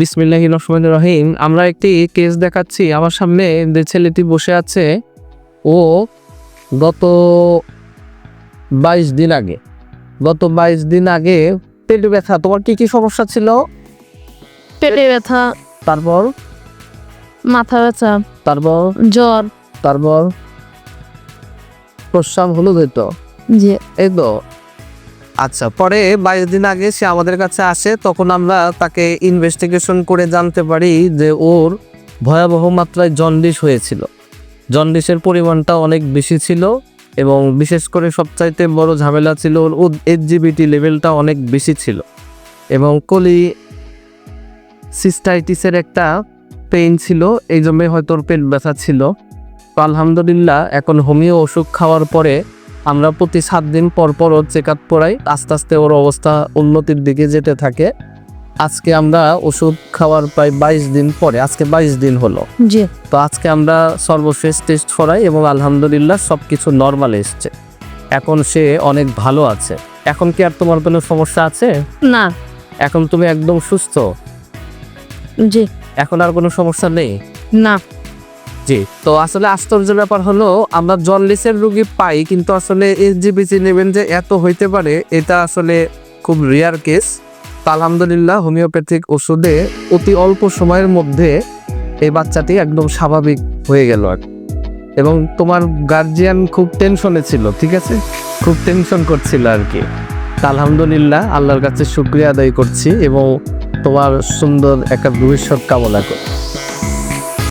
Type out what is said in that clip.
বিসমিল্লাহ রহমান রহিম আমরা একটি কেস দেখাচ্ছি। আমার সামনে যে ছেলেটি বসে আছে ও গত বাইশ দিন আগে গত বাইশ দিন আগে পেটে ব্যথা। তোমার কি কি সমস্যা ছিল? পেটে ব্যথা তারপর? মাথা ব্যথা তারপর? জ্বর তারপর? প্রস্রাব হলুদ হইতো জি। এই তো? আচ্ছা পরে বাইশ দিন আগে সে আমাদের কাছে আসে, তখন আমরা তাকে ইনভেস্টিগেশন করে জানতে পারি যে ওর ভয়াবহ মাত্রায় জন্ডিস হয়েছিল। জন্ডিসের পরিমাণটা অনেক বেশি ছিল এবং বিশেষ করে সবচাইতে বড় ঝামেলা ছিল ওর এইচজিবিটি লেভেলটা অনেক বেশি ছিল এবং কলি সিস্টাইটিসের একটা পেইন ছিল, এই জন্যে হয়তো ওর পেট ব্যথা ছিল। তো আলহামদুলিল্লাহ, এখন হোমিও ওষুধ খাওয়ার পরে আমরা প্রতি সাত দিন পর পর ওর চেক আপ করাই। আস্তে আস্তে ওর অবস্থা উন্নতির দিকে যেতে থাকে। আজকে আমরা ওষুধ খাওয়ার প্রায় বাইশ দিন পরে আজকে বাইশ দিন হলো। জি। তো আজকে আমরা সর্বশেষ টেস্ট করাই এবং আলহামদুলিল্লাহ সব কিছু নর্মাল এসছে। এখন সে অনেক ভালো আছে। এখন কি আর তোমার কোনো সমস্যা আছে? না। এখন তুমি একদম সুস্থ? জি। এখন আর কোনো সমস্যা নেই? না। জি। তো আসলে আশ্চর্যের ব্যাপার হলো, আমরা জন্ডিসের রোগী পাই, কিন্তু আসলে এসজিবিসি নেবেন যে এত হইতে পারে, এটা আসলে খুব রেয়ার কেস আলহামদুলিল্লাহ, হোমিওপ্যাথিক ওষুধে অতি অল্প সময়ের মধ্যে এই বাচ্চাটি একদম স্বাভাবিক হয়ে গেল আর। এবং তোমার গার্জিয়ান খুব টেনশনে ছিল, ঠিক আছে? খুব টেনশন করছিল আর কি। আলহামদুলিল্লাহ, আল্লাহর কাছে শুক্রিয়া আদায় করছি এবং তোমার সুন্দর একটা ভবিষ্যৎ কামনা করি।